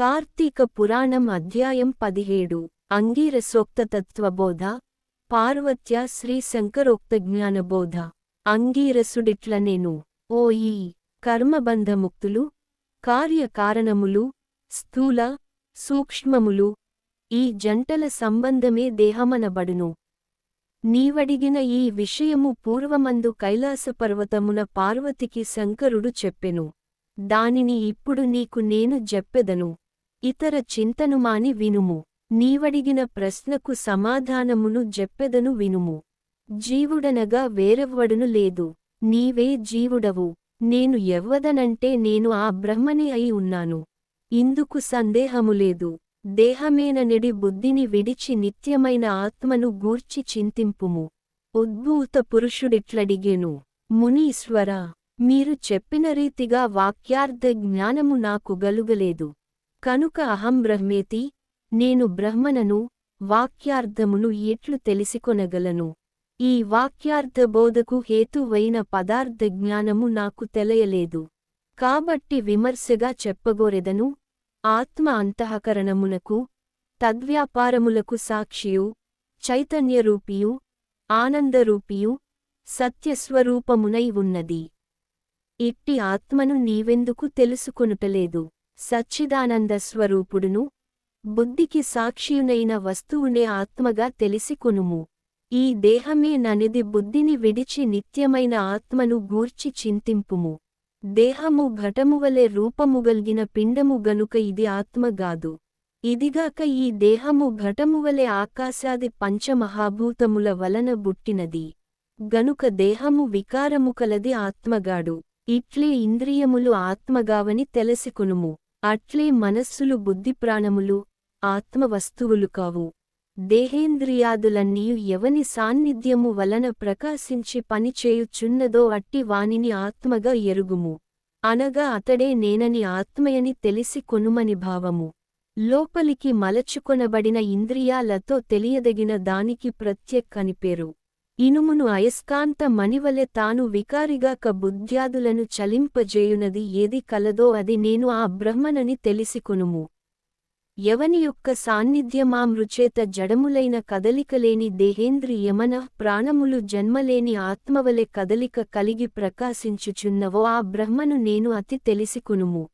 కార్తీక పురాణం అధ్యాయం పదిహేడు. అంగీరసోక్తతత్వబోధ. పార్వత్య శ్రీ శంకరోక్త జ్ఞానబోధ అంగీరసుడిట్ల నేను ఓ ఈ కర్మబంధముక్తులు. కార్యకారణములు. స్థూల. సూక్ష్మములు. ఈ జంటల సంబంధమే దేహమనబడును. నీవడిగిన ఈ విషయము పూర్వమందు కైలాసపర్వతమున పార్వతికి శంకరుడు చెప్పెను. దానిని ఇప్పుడు నీకు నేను జెప్పెదను. ఇతర చింతనుమాని వినుము. నీవడిగిన ప్రశ్నకు సమాధానమును జెప్పెదను వినుము. జీవుడనగా వేరెవ్వడును లేదు. నీవే జీవుడవు. నేను ఎవ్వదనంటే నేను ఆ బ్రహ్మని అయి ఉన్నాను. ఇందుకు సందేహము లేదు. దేహమేననిడి బుద్ధిని విడిచి నిత్యమైన ఆత్మను గూర్చి చింతింపుము. ఉద్భూత పురుషుడిట్లడిగేను. మునీశ్వర మీరు చెప్పిన రీతిగా వాక్యార్థ జ్ఞానము నాకు గలుగలేదు. కనుక అహం బ్రహ్మేతి నేను బ్రహ్మనను వాక్యార్థమును ఎట్లు తెలిసికొనగలను? ఈ వాక్యార్థ బోధకు హేతువైన పదార్థ జ్ఞానము నాకు తెలియలేదు. కాబట్టి విమర్శగా చెప్పగోరెదను ఆత్మ అంతఃకరణమునకు తద్వ్యాపారములకు సాక్షియు చైతన్యరూపియు ఆనందరూపియు సత్యస్వరూపమునై ఉన్నది. ఇట్టి ఆత్మను నీవెందుకు తెలుసుకొనుటలేదు? సచ్చిదానంద స్వరూపుడును బుద్ధికి సాక్షియునైన వస్తువునే ఆత్మగా తెలిసికొనుము. ఈ దేహమే ననిది బుద్ధిని విడిచి నిత్యమైన ఆత్మను గూర్చి చింతింపుము. దేహము ఘటమువలె రూపముగల్గిన పిండము గనుక ఇది ఆత్మగాదు ఇదిగాక ఈ దేహము ఘటమువలె ఆకాశాది పంచమహాభూతముల వలన బుట్టినది. గనుక దేహము వికారము కలది ఆత్మగాడు. ఇట్లే ఇంద్రియములు ఆత్మగావని తెలసికొనుము. అట్లే మనస్సులు బుద్ధిప్రాణములు ఆత్మవస్తువులు కావు. దేహేంద్రియాదులన్నీయు ఎవని సాన్నిధ్యము వలన ప్రకాశించి పనిచేయుచున్నదో అట్టి వానిని ఆత్మగా ఎరుగుము. అనగా అతడే నేనని ఆత్మయని తెలిసి కొనుమని భావము. లోపలికి మలచుకొనబడిన ఇంద్రియాలతో తెలియదగిన దానికి ప్రత్యక్ అనిపేరు ఇనుమును అయస్కాంత మణివలె తాను వికారిగాక బుద్ధ్యాదులను చలింపజేయునది ఏది కలదో అది నేను ఆ బ్రహ్మనని తెలిసికొనుము. ఎవని యొక్క సాన్నిధ్యమామృచేత జడములైన కదలికలేని దేహేంద్రియమన ప్రాణములు జన్మలేని ఆత్మవలె కదలిక కలిగి ప్రకాశించుచున్నవో ఆ బ్రహ్మను నేను అతి తెలిసికొనుము.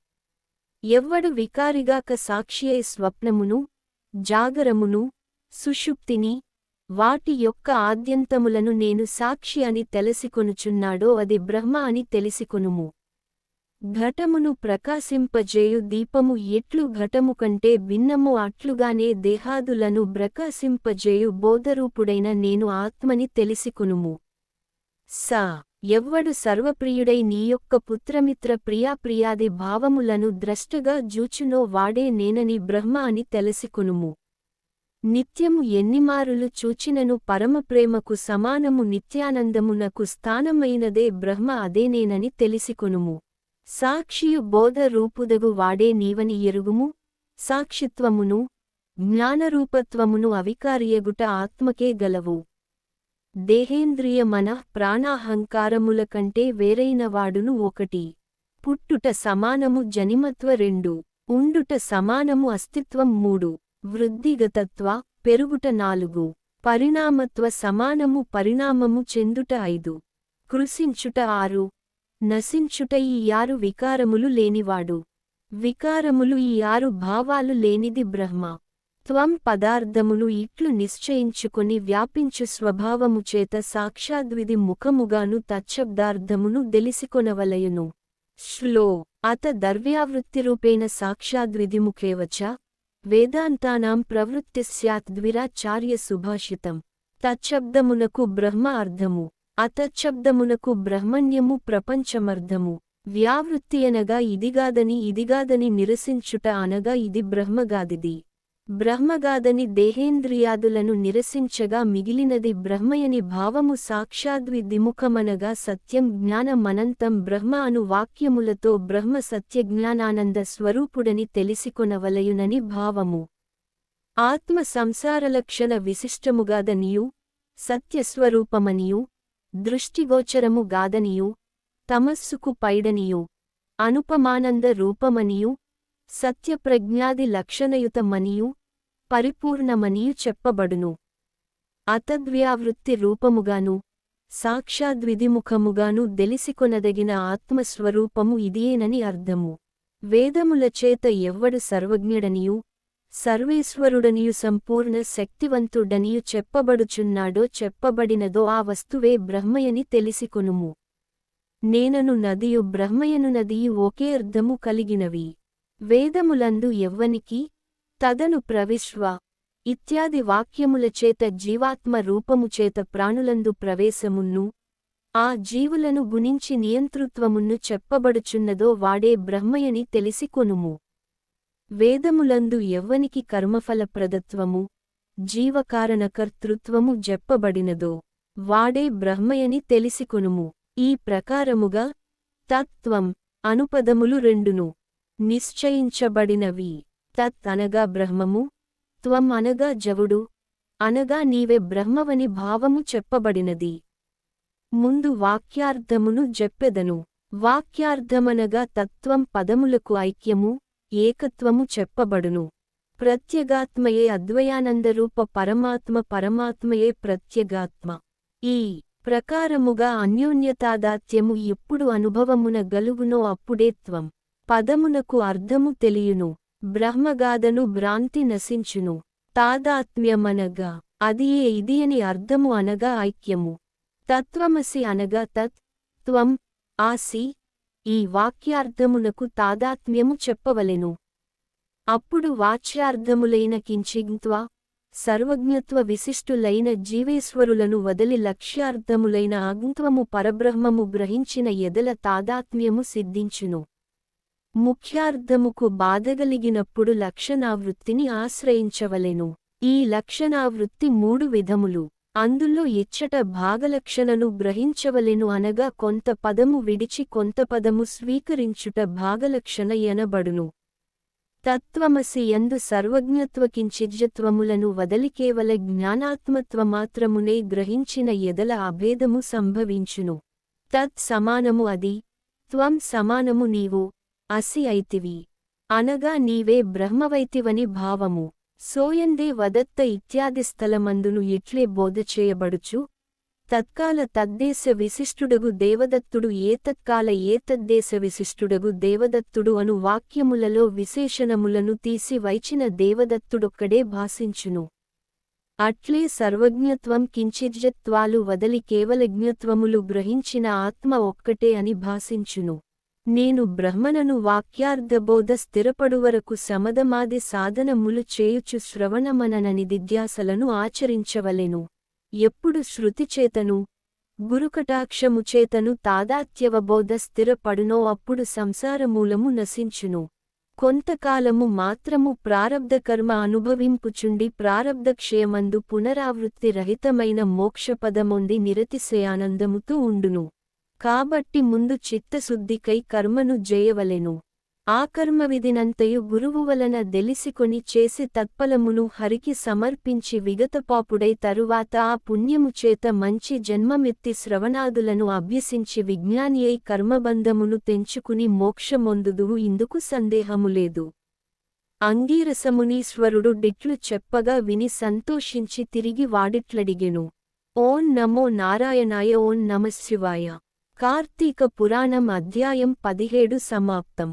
ఎవ్వడు వికారిగాక సాక్షియై స్వప్నమును జాగరమును సుషుప్తిని వాటి యొక్క ఆద్యంతములను నేను సాక్షి అని తెలసికొనుచున్నాడో అది బ్రహ్మ అని తెలిసికొనుము. ఘటమును ప్రకాశింపజేయు దీపము ఎట్లు ఘటము కంటే భిన్నము అట్లుగానే దేహాదులను ప్రకాశింపజేయు బోధరూపుడైన నేను ఆత్మని తెలిసికొనుము. సా. ఎవ్వడు సర్వప్రియుడై నీ యొక్క పుత్రమిత్ర ప్రియాప్రియాది భావములను ద్రష్టగా జూచునో వాడే నేనని బ్రహ్మ అని తెలిసికొనుము. నిత్యము ఎన్నిమారులు చూచినను పరమప్రేమకు సమానము నిత్యానందమునకు స్థానమైనదే బ్రహ్మ అదేనేనని తెలిసికొనుము. సాక్షియు బోధ రూపుదగు వాడే నీవని ఎరుగుము. సాక్షిత్వమును జ్ఞానరూపత్వమును అవికార్యగుట ఆత్మకే గలవు. దేహేంద్రియ మనః ప్రాణాహంకారముల కంటే వేరైన వాడును ఒకటి. పుట్టుట సమానము జనిమత్వ రెండు. ఉండుట సమానము అస్తిత్వం మూడు. వృద్ధిగతత్వ పెరుగుట నాలుగు పరిణామత్వ సమానము పరిణామము చెందుట ఐదు కృషించుట ఆరు నశించుట ఈ ఆరు వికారములు లేనివాడు. వికారములు ఈ ఆరు భావాలు లేనిది బ్రహ్మ. త్వం పదార్థములు ఇట్లు నిశ్చయించుకుని వ్యాపించు స్వభావము చేత సాక్షాద్విధి ముఖముగాను తచ్చబ్దార్థమును దెలిసికొనవలయును. శ్లో అత ద్రవ్యావృత్తిరూపేణ సాక్షాద్విధిముఖేవచ వేదాంతానాం ప్రవృత్తి స్యాత్ ద్విరాచార్య సుభాషితం. తచ్చబ్దమునకు బ్రహ్మ అర్ధము అతచ్చబ్దమునకు బ్రహ్మణ్యము ప్రపంచమర్ధము. వ్యావృత్తి అనగా ఇదిగాదని ఇదిగాదని నిరసించుట అనగా ఇది బ్రహ్మగాదిది. బ్రహ్మగాదని దేహేంద్రియాదులను నిరసించగా మిగిలినది బ్రహ్మయని భావము సాక్షాద్వి దిముఖమనగా సత్యం జ్ఞానమనంతం బ్రహ్మ అను వాక్యములతో బ్రహ్మ సత్యజ్ఞానానంద స్వరూపుడని తెలిసికొనవలయునని భావము. ఆత్మ సంసారలక్షణ విశిష్టముగాదనియు సత్యస్వరూపమనియు దృష్టిగోచరముగాదనియు తమస్సుకు పైడనియు అనుపమానంద రూపమనియు సత్యప్రజ్ఞాది లక్షణయుతమనియు పరిపూర్ణమనియు చెప్పబడును. అతద్వ్యావృత్తి రూపముగాను సాక్షాద్విధిముఖముగాను దెలిసికొనదగిన ఆత్మస్వరూపము ఇదియేనని అర్థము. వేదములచేత ఎవ్వడు సర్వజ్ఞుడనియు సర్వేశ్వరుడనియు సంపూర్ణ శక్తివంతుడనియు చెప్పబడుచున్నాడో చెప్పబడినదో ఆ వస్తువే బ్రహ్మయని తెలిసికొనుము. నేనను నదియు బ్రహ్మయను నదియు ఒకే అర్థము కలిగినవి. వేదములందు ఎవ్వనికి తదను ప్రవిశ్వ ఇత్యాది వాక్యములచేత జీవాత్మ రూపముచేత ప్రాణులందు ప్రవేశమున్ను ఆ జీవులను గుణించి నియంతృత్వమున్ను చెప్పబడుచున్నదో వాడే బ్రహ్మయని తెలిసికొనుము. వేదములందు ఎవ్వనికి కర్మఫలప్రదత్వము జీవకారణకర్తృత్వము జెప్పబడినదో వాడే బ్రహ్మయని తెలిసికొనుము. ఈ ప్రకారముగా తత్వం అనుపదములు రెండును నిశ్చయించబడినవి. తత్ అనగా బ్రహ్మము త్వం అనగా జవుడు అనగా నీవే బ్రహ్మవని భావము చెప్పబడినది. ముందు వాక్యార్థమును జెప్పెదను. వాక్యార్థమనగా తత్వం పదములకు ఐక్యము ఏకత్వము చెప్పబడును. ప్రత్యగాత్మయే అద్వయానందరూప పరమాత్మ పరమాత్మయే ప్రత్యగాత్మ. ఈ ప్రకారముగా అన్యోన్యతాదాత్యము ఎప్పుడు అనుభవమున గలుగునో అప్పుడే త్వం. పదమునకు అర్థము తెలియును. బ్రహ్మగాథను భ్రాంతి నశించును. తాదాత్మ్యమనగా అదియే ఇదియని అర్థము అనగా ఐక్యము. తత్వమసి అనగా తత్ త్వం ఆసి ఈ వాక్యార్థమునకు తాదాత్మ్యము చెప్పవలెను. అప్పుడు వాచ్యార్థములైన కించిగ్త్వ సర్వజ్ఞత్వ విశిష్టులైన జీవేశ్వరులను వదలి లక్ష్యార్థములైన అగ్ంత్వము పరబ్రహ్మము గ్రహించిన ఎదల తాదాత్మ్యము సిద్ధించును. ముఖ్యార్థముకు బాధగలిగినప్పుడు లక్షణావృత్తిని ఆశ్రయించవలెను. ఈ లక్షణావృత్తి మూడు విధములు. అందులో ఇచ్చట భాగలక్షణను గ్రహించవలెను అనగా కొంత పదము విడిచి కొంత పదము స్వీకరించుట భాగలక్షణ ఎనబడును. తత్వమసి యందు సర్వజ్ఞత్వకించిజ్జత్వములను వదలి కేవల జ్ఞానాత్మత్వమాత్రమునే గ్రహించిన ఎదల అభేదము సంభవించును. తత్ సమానము అది. త్వం సమానము నీవు. అసి ఐతివి అనగా నీవే బ్రహ్మవైతివని భావము. సోయందే వదత్త ఇత్యాది స్థలమందును ఇట్లే బోధ చేయబడుచు. తత్కాల తద్దేశ విశిష్టుడగు దేవదత్తుడు ఏతత్కాల ఏతద్దేశ విశిష్టుడగు దేవదత్తుడు అను వాక్యములలో విశేషణములను తీసి వైచిన దేవదత్తుడొక్కడే భాసించును అట్లే సర్వజ్ఞత్వం కించిజ్జత్వాలు వదలి కేవలజ్ఞత్వములు గ్రహించిన ఆత్మ ఒక్కటే అని భాసించును నేను బ్రహ్మనను వాక్యార్ధబోధ స్థిరపడువరకు సమదమాది సాధనములు చేయుచు శ్రవణమననని దిద్యాసలను ఆచరించవలెను. ఎప్పుడు శృతిచేతను గురుకటాక్షముచేతను తాదాత్యవబోధ స్థిరపడునో అప్పుడు సంసారమూలము నశించును. కొంతకాలము మాత్రము ప్రారబ్ధకర్మ అనుభవింపుచుండి ప్రారబ్ధక్షయమందు పునరావృత్తి రహితమైన మోక్షపదమొంది నిరతిశయానందముతూ ఉండును. కాబట్టి ముందు చిత్తశుద్ధికై కర్మను జయవలెను. ఆ కర్మవిధినంతయు గురువు వలన దెలిసికొని చేసి తత్పలమును హరికి సమర్పించి విగతపాపుడై తరువాత ఆ పుణ్యము చేత మంచి జన్మమెత్తి శ్రవణాదులను అభ్యసించి విజ్ఞాని అయి కర్మబంధమును తెంచుకుని మోక్షమొందుదువు ఇందుకు సందేహము లేదు. అంగీరసమునీశ్వరుడు డిట్లు చెప్పగా విని సంతోషించి తిరిగి వాడిట్లడిగెను. ఓం నమో నారాయణాయ ఓం నమశివాయ కార్తీక పురాణం అధ్యాయం పదిహేడు సమాప్తం.